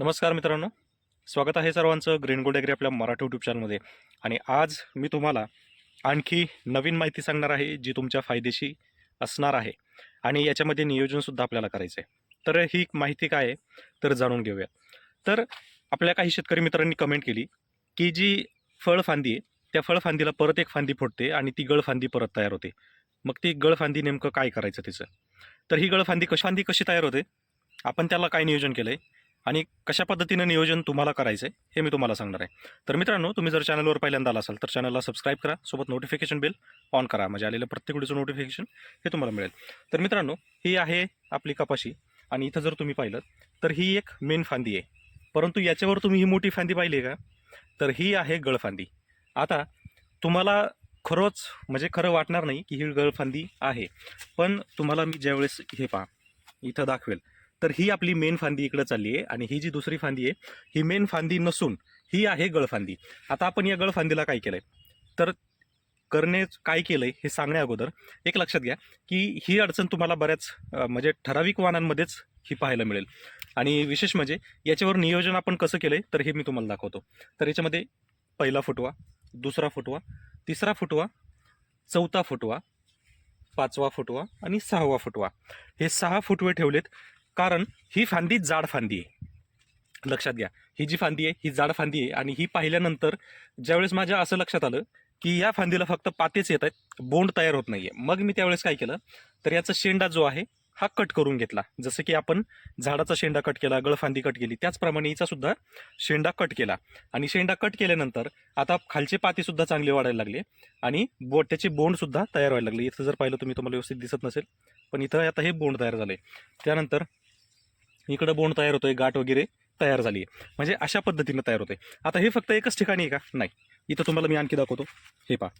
नमस्कार मित्रांनो. स्वागत आहे सर्वांचं ग्रीन गोल्ड ॲग्री आपल्या मराठी यूट्यूब चॅनलमध्ये आणि आज मी तुम्हाला आणखी नवीन माहिती सांगणार आहे जी तुमच्या फायदेशी असणार आहे. आणि याच्यामध्ये नियोजनसुद्धा आपल्याला करायचं आहे तर ही माहिती काय आहे तर जाणून घेऊया. तर आपल्या काही शेतकरी मित्रांनी कमेंट केली की जी फळफांदी आहे त्या फळफांदीला परत एक फांदी फुटते आणि ती गळफांदी परत तयार होते. मग ती गळफांदी नेमकं काय करायचं तिचं तर ही गळफांदी कशी फांदी कशी तयार होते? आपण त्याला काय नियोजन केलं आहे आणि कशा पद्धतीनं नियोजन तुम्हाला करायचं आहे हे मी तुम्हाला सांगणार आहे. तर मित्रांनो तुम्ही जर चॅनलवर पहिल्यांदा आला असाल तर चॅनलला सबस्क्राईब करा सोबत नोटिफिकेशन बिल ऑन करा म्हणजे आलेलं प्रत्येक व्हिडिओचं नोटिफिकेशन हे तुम्हाला मिळेल. तर मित्रांनो ही आहे आपली कपाशी आणि इथं जर तुम्ही पाहिलं तर ही एक मेन फांदी आहे. परंतु याच्यावर तुम्ही ही मोठी फांदी पाहिली का? तर ही आहे गळफांदी आता तुम्हाला खरंच म्हणजे खरं वाटणार नाही की ही गळफांदी आहे. पण तुम्हाला मी ज्यावेळेस हे पहा इथं दाखवेल. तर ही आपली मेन फांदी इकडे चालली आहे आणि ही जी दुसरी फांदी आहे ही मेन फांदी नसून ही आहे गळफांदी आता आपण या गळफांदीला काय केलंय? तर करणे काय केलंय हे सांगण्या अगोदर. एक लक्षात घ्या की ही अडचण तुम्हाला बऱ्याच म्हणजे ठराविक वाहनांमध्येच ही पाहायला मिळेल. आणि विशेष म्हणजे याच्यावर नियोजन आपण कसं केलंय तर हे मी तुम्हाला दाखवतो. तर याच्यामध्ये पहिला फुटवा दुसरा फुटवा तिसरा फुटवा चौथा फुटवा पाचवा फुटवा आणि सहावा फुटवा. हे सहा फुटवे ठेवलेत. कारण ही फांदी जाड फांदी आहे. लक्षात घ्या. ही जी फांदी आहे ही जाड फांदी आहे आणि ही पाहिल्यानंतर ज्यावेळेस माझ्या असं लक्षात आलं की या फांदीला फक्त पातेच येत आहेत बोंड तयार होत नाहीये. मग मी त्यावेळेस काय केलं? तर याचा शेंडा जो आहे हा कट करून घेतला. जसं की आपण झाडाचा शेंडा कट केला गळफांदी कट केली त्याचप्रमाणे हिचा सुद्धा शेंडा कट केला. आणि शेंडा कट केल्यानंतर आता खालचे पाती सुद्धा चांगले वाढायला लागले आणि बो त्याचे बोंड सुद्धा तयार व्हायला लागले. इथं जर पाहिलं तुम्ही तुम्हाला व्यवस्थित दिसत नसेल पण इथं आता हे बोंड तयार झाले त्यानंतर इकडं बोंड तयार होतोय गाठ वगैरे तयार झाली आहे म्हणजे अशा पद्धतीनं तयार होते आता हे फक्त एकच ठिकाणी आहे का? नाही. इथं तुम्हाला मी आणखी दाखवतो. हे पहा.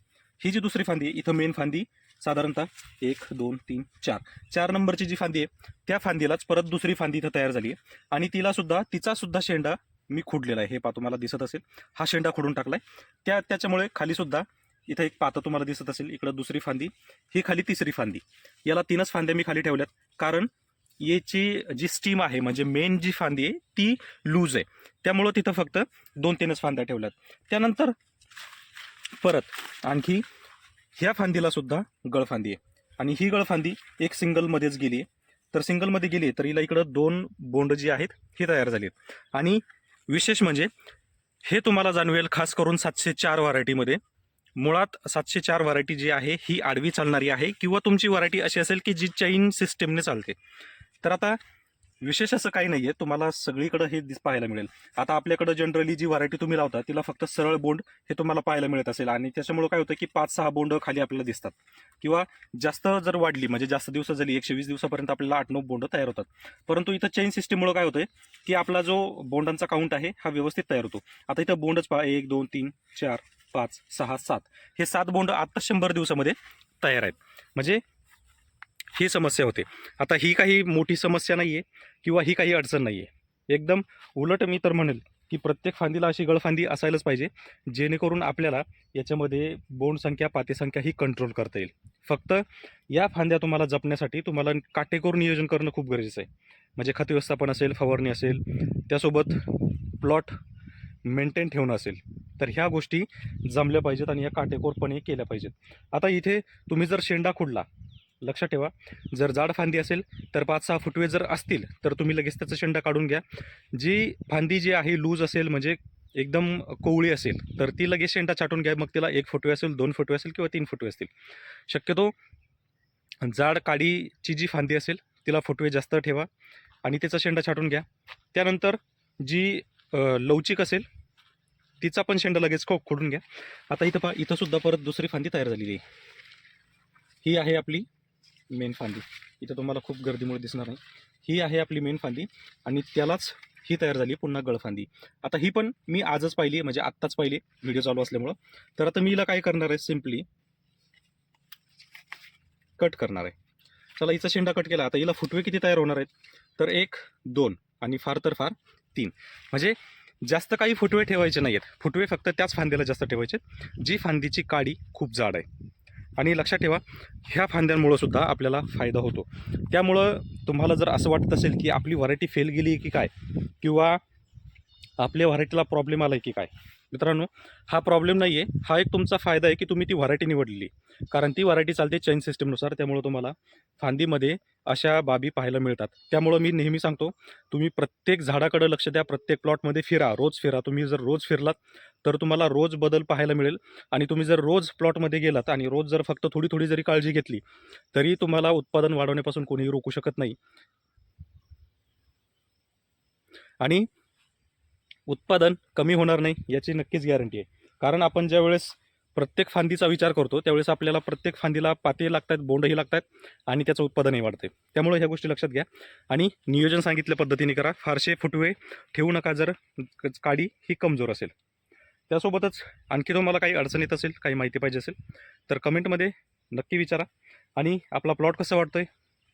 ही जी दुसरी फांदी आहे इथं मेन फांदी साधारणतः एक दोन तीन चार. चार नंबरची जी फांदी आहे त्या फांदीलाच परत दुसरी फांदी इथं तयार झाली आहे आणि तिला सुद्धा तिचा सुद्धा शेंडा मी खुडलेला आहे. हे पा तुम्हाला दिसत असेल. हा शेंडा खुडून टाकलाय. त्या त्याच्यामुळे खाली सुद्धा इथं एक पातं तुम्हाला दिसत असेल. इकडं दुसरी फांदी ही खाली तिसरी फांदी. याला तीनच फांद्या मी खाली ठेवल्यात. कारण याची जी स्टीम आहे म्हणजे मेन जी फांदी आहे ती लूज आहे. त्यामुळं तिथं फक्त दोन तीनच फांद्या ठेवल्यात. त्यानंतर परत आणखी ह्या फांदीला सुद्धा गळफांदी आहे. आणि ही गळफांदी एक सिंगलमध्येच गेली आहे. तर सिंगलमध्ये गेली तर हिला इकडं दोन बोंड जी आहेत ही तयार झाली आहेत. आणि विशेष म्हणजे हे तुम्हाला जाणवेल खास करून सातशे चार व्हरायटीमध्ये मुळात सातशे चार व्हरायटी जी आहे ही आडवी चालणारी आहे किंवा तुमची व्हरायटी अशी असेल की जी चैन सिस्टीमने चालते. तर आता विशेष असं काही नाहीये. तुम्हाला सगळीकडे हे दिस पाहायला मिळेल. आता आपल्याकडे जनरली जी व्हरायटी तुम्ही लावता तिला फक्त सरळ बोंड हे तुम्हाला पाहायला मिळत असेल. आणि त्याच्यामुळे काय होतं की पाच सहा बोंड खाली आपल्याला दिसतात. किंवा जास्त जर वाढली म्हणजे जास्त दिवस झाली एकशे वीस दिवसापर्यंत आपल्याला आठ नऊ बोंड तयार होतात. परंतु इथं चैन सिस्टीममुळे काय होतंय की आपला जो बोंडांचा काउंट आहे हा व्यवस्थित तयार होतो. आता इथं बोंडच पहा. एक दोन तीन चार पाच सहा सात. हे सात बोंड आत्ता शंभर दिवसामध्ये तयार आहेत. म्हणजे ही समस्या होते. आता ही काही मोठी समस्या नाही आहे किंवा ही काही अडचण नाही आहे एकदम उलट मी तर म्हणेल की प्रत्येक फांदीला अशी गळफांदी असायलाच पाहिजे जेणेकरून आपल्याला याच्यामध्ये बोंडसंख्या पातेसंख्या ही कंट्रोल करता येईल. फक्त या फांद्या तुम्हाला जपण्यासाठी तुम्हाला काटेकोर नियोजन करणं खूप गरजेचं आहे. म्हणजे खत व्यवस्थापन असेल फवारणी असेल त्यासोबत प्लॉट मेंटेन ठेवणं असेल तर ह्या गोष्टी जमल्या पाहिजेत आणि या काटेकोरपणे केल्या पाहिजेत. आता इथे तुम्ही जर शेंडा खुडला लक्षात ठेवा. जर जाड फांदी असेल तर पाच सहा फुटवे जर असतील तर तुम्ही लगेच त्याचा शेंडा काढून घ्या. जी फांदी जी आहे लूज असेल म्हणजे एकदम कोवळी असेल तर ती लगेच शेंडा छाटून घ्या. मग तिला एक फुटवे असेल दोन फुटवे असेल किंवा तीन फुटवे असतील. शक्यतो जाड काडीची जी फांदी असेल तिला फुटवे जास्त ठेवा आणि त्याचा शेंडा छाटून घ्या. त्यानंतर जी लवचिक असेल तिचा पण शेंडा लगेच खो खोडून घ्या. आता इथं पहा इथंसुद्धा परत दुसरी फांदी तयार झालेली आहे. ही आहे आपली मेन फांदी. इथं तुम्हाला खूप गर्दीमुळे दिसणार नाही. ही आहे आपली मेन फांदी आणि त्यालाच ही तयार झाली पुन्हा गळफांदी आता ही पण मी आजच पाहिली म्हणजे आत्ताच पाहिली व्हिडिओ चालू असल्यामुळं. तर आता मी हिला काय करणार आहे सिम्पली कट करणार आहे. चला हिचा शेंडा कट केला. आता हिला फुटवे किती तयार होणार आहेत? तर एक दोन आणि फार तर फार तीन. म्हणजे जास्त काही फुटवे ठेवायचे नाही आहेत फुटवे फक्त त्याच फांद्याला जास्त ठेवायचे जी फांदीची काडी खूप जाड आहे. आणि लक्षात ठेवा ह्या फांद्यांमुळं सुद्धा आपल्याला फायदा होतो. त्यामुळं तुम्हाला जर असं वाटत असेल की आपली व्हरायटी फेल गेली की काय? किंवा आपल्या व्हरायटीला प्रॉब्लेम आला आहे की काय? मित्रांनो हा प्रॉब्लेम नाही आहे हा एक तुमचा फायदा आहे की तुम्ही ती व्हरायटी निवडली. कारण ती व्हरायटी चालते चैन सिस्टमनुसार त्यामुळं तुम्हाला फांदीमध्ये अशा बाबी पाहायला मिळतात. त्यामुळं मी नेहमी सांगतो तुम्ही प्रत्येक झाडाकडं लक्ष द्या. प्रत्येक प्लॉटमध्ये फिरा. रोज फिरा. तुम्ही जर रोज फिरलात तर तुम्हाला रोज बदल पाहायला मिळेल. आणि तुम्ही जर रोज प्लॉटमध्ये गेलात आणि रोज जर फक्त थोडी थोडी जरी काळजी घेतली तरी तुम्हाला उत्पादन वाढवण्यापासून कोणीही रोखू शकत नाही. आणि उत्पादन कमी होणार नाही याची नक्कीच गॅरंटी आहे. कारण आपण ज्यावेळेस प्रत्येक फांदीचा विचार करतो त्यावेळेस आपल्याला प्रत्येक फांदीला पाते लागतात बोंडही लागतात आणि त्याचं उत्पादनही वाढते त्यामुळे ह्या गोष्टी लक्षात घ्या. आणि नियोजन सांगितल्या पद्धतीने करा. फारसे फुटवे ठेवू नका जर काडी ही कमजोर असेल. त्यासोबतच आणखी तुम्हाला काही अडचण येत असेल काही माहिती पाहिजे असेल तर कमेंटमध्ये नक्की विचारा. आणि आपला प्लॉट कसं आहे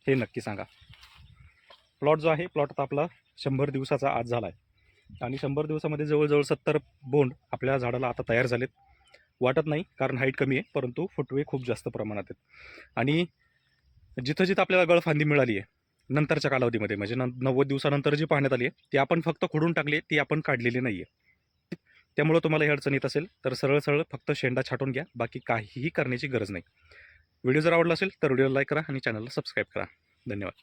हे नक्की सांगा. प्लॉट जो आहे प्लॉट आता आपला शंभर दिवसाचा आज झाला आहे आणि शंभर दिवसामध्ये जवळजवळ सत्तर बोंड आपल्या झाडाला आता तयार झालेत. वाटत नाही कारण हाईट कमी आहे परंतु फुटवे खूप जास्त प्रमाणात आहेत. आणि जिथं जिथं आपल्याला गळफांदी मिळाली आहे नंतरच्या कालावधीमध्ये म्हणजे नं नव्वद दिवसानंतर जी पाहण्यात आली आहे ती आपण फक्त खोडून टाकली आहे ती आपण काढलेली नाही आहे त्यामुळं तुम्हाला हे अडचण येत असेल तर सरळ सरळ फक्त शेंडा छाटून घ्या बाकी काहीही करण्याची गरज नाही. व्हिडिओ जर आवडला असेल तर व्हिडिओला लाईक करा आणि चॅनलला सबस्क्राईब करा. धन्यवाद.